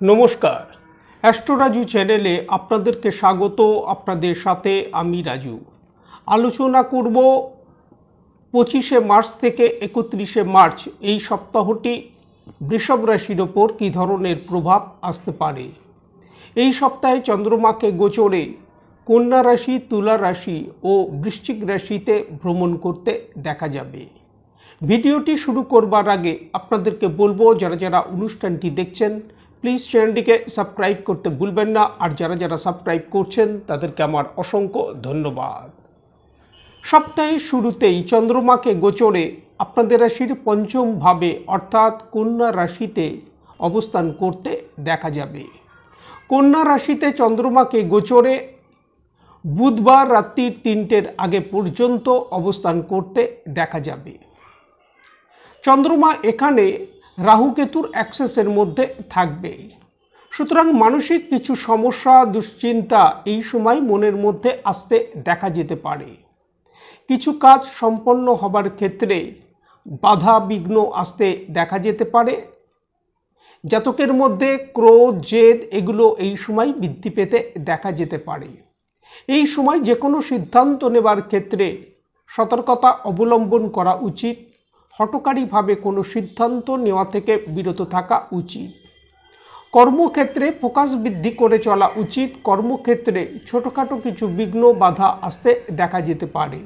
নমস্কার। অ্যাস্ট্রোরাজু চ্যানেলে আপনাদেরকে স্বাগত, আপনাদের সাথে আমি রাজু। আলোচনা করব পঁচিশে মার্চ থেকে একত্রিশে মার্চ এই সপ্তাহটি বৃষভ রাশির ওপর কী ধরনের প্রভাব আসতে পারে? এই সপ্তাহে চন্দ্রমাকে গোচরে কন্যা রাশি, তুলা রাশি ও বৃশ্চিক রাশিতে ভ্রমণ করতে দেখা যাবে। ভিডিওটি শুরু করবার আগে আপনাদেরকে বলব, যারা যারা অনুষ্ঠানটি দেখছেন প্লিজ চ্যানেলটিকে সাবস্ক্রাইব করতে ভুলবেন না। আর যারা যারা সাবস্ক্রাইব করছেন, তাদেরকে আমার অসংখ্য ধন্যবাদ। সপ্তাহের শুরুতেই চন্দ্রমাকে গোচরে আপনাদের রাশির পঞ্চম ভাবে, অর্থাৎ কন্যা রাশিতে অবস্থান করতে দেখা যাবে। কন্যা রাশিতে চন্দ্রমাকে গোচরে বুধবার রাত্রির তিনটের আগে পর্যন্ত অবস্থান করতে দেখা যাবে। চন্দ্রমা এখানে রাহুকেতুর অ্যাক্সেসের মধ্যে থাকবে। সুতরাং মানসিক কিছু সমস্যা, দুশ্চিন্তা এই সময় মনের মধ্যে আসতে দেখা যেতে পারে। কিছু কাজ সম্পন্ন হবার ক্ষেত্রে বাধা বিঘ্ন আসতে দেখা যেতে পারে। জাতকের মধ্যে ক্রোধ, জেদ এগুলো এই সময় বৃদ্ধি পেতে দেখা যেতে পারে। এই সময় যে কোনো সিদ্ধান্ত নেবার ক্ষেত্রে সতর্কতা অবলম্বন করা উচিত। হটকারীভাবে কোনো সিদ্ধান্ত নেওয়া থেকে বিরত থাকা উচিত। কর্মক্ষেত্রে ফোকাস বৃদ্ধি করে চলা উচিত। কর্মক্ষেত্রে ছোটোখাটো কিছু বিঘ্ন বাধা আসতে দেখা যেতে পারে।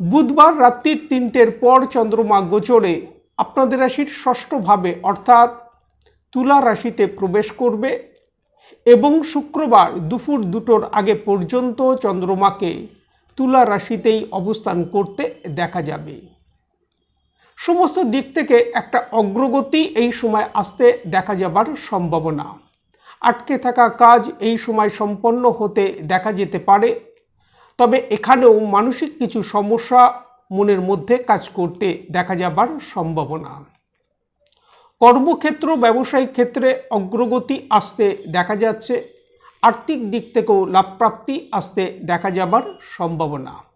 বুধবার রাত্রির তিনটের পর চন্দ্রমা গোচরে আপনাদের রাশির ষষ্ঠভাবে অর্থাৎ তুলা রাশিতে প্রবেশ করবে এবং শুক্রবার দুপুর দুটোর আগে পর্যন্ত চন্দ্রমাকে তুলা রাশিতেই অবস্থান করতে দেখা যাবে। সমস্ত দিক থেকে একটা অগ্রগতি এই সময় আসতে দেখা যাবার সম্ভাবনা। আটকে থাকা কাজ এই সময় সম্পন্ন হতে দেখা যেতে পারে। তবে এখানেও মানসিক কিছু সমস্যা মনের মধ্যে কাজ করতে দেখা যাবার সম্ভাবনা। কর্মক্ষেত্র, ব্যবসায়িক ক্ষেত্রে অগ্রগতি আসতে দেখা যাচ্ছে। আর্থিক দিক থেকেও লাভপ্রাপ্তি আসতে দেখা যাবার সম্ভাবনা।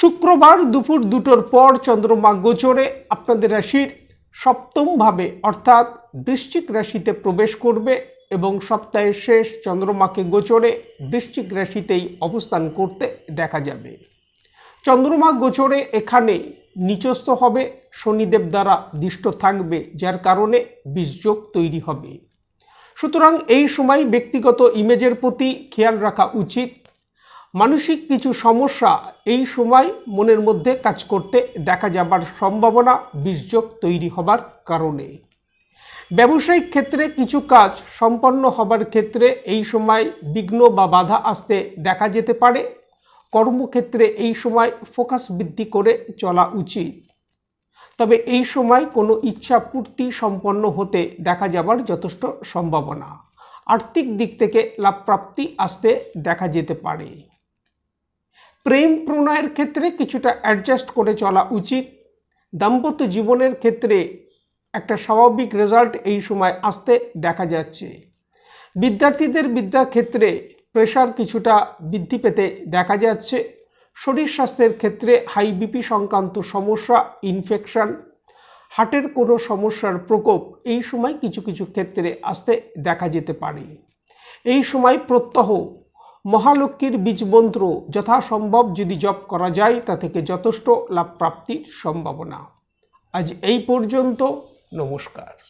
শুক্রবার দুপুর দুটোর পর চন্দ্রমা গোচরে আপনাদের রাশির সপ্তমভাবে অর্থাৎ বৃশ্চিক রাশিতে প্রবেশ করবে এবং সপ্তাহের শেষ চন্দ্রমাকে গোচরে বৃশ্চিক রাশিতেই অবস্থান করতে দেখা যাবে। চন্দ্রমা গোচরে এখানে নিচস্থ হবে, শনিদেব দ্বারা দৃষ্ট থাকবে, যার কারণে বীজযোগ তৈরি হবে। সুতরাং এই সময় ব্যক্তিগত ইমেজের প্রতি খেয়াল রাখা উচিত মানসিক কিছু সমস্যা এই সময় মনের মধ্যে কাজ করতে দেখা যাবার সম্ভাবনা বীজযোগ তৈরি হবার কারণে। ব্যবসায়িক ক্ষেত্রে কিছু কাজ সম্পন্ন হবার ক্ষেত্রে এই সময় বিঘ্ন বা বাধা আসতে দেখা যেতে পারে। কর্মক্ষেত্রে এই সময় ফোকাস বৃদ্ধি করে চলা উচিত। তবে এই সময় কোনো ইচ্ছা পূর্তি সম্পন্ন হতে দেখা যাবার যথেষ্ট সম্ভাবনা। আর্থিক দিক থেকে লাভপ্রাপ্তি আসতে দেখা যেতে পারে। প্রেম প্রণয়ের ক্ষেত্রে কিছুটা অ্যাডজাস্ট করে চলা উচিত। দাম্পত্য জীবনের ক্ষেত্রে একটা স্বাভাবিক রেজাল্ট এই সময় আসতে দেখা যাচ্ছে। বিদ্যার্থীদের বিদ্যাক্ষেত্রে প্রেশার কিছুটা বৃদ্ধি পেতে দেখা যাচ্ছে। শরীর স্বাস্থ্যের ক্ষেত্রে হাই বিপি সংক্রান্ত সমস্যা ইনফেকশন হার্টের কোনো সমস্যার প্রকোপ এই সময় কিছু কিছু ক্ষেত্রে আসতে দেখা যেতে পারে। এই সময় প্রত্যহ মহালক্ষ্মীর বীজমন্ত্র যথাসম্ভব যদি জপ করা যায়, তা থেকে যথেষ্ট লাভ প্রাপ্তির সম্ভাবনা। আজ এই পর্যন্ত নমস্কার।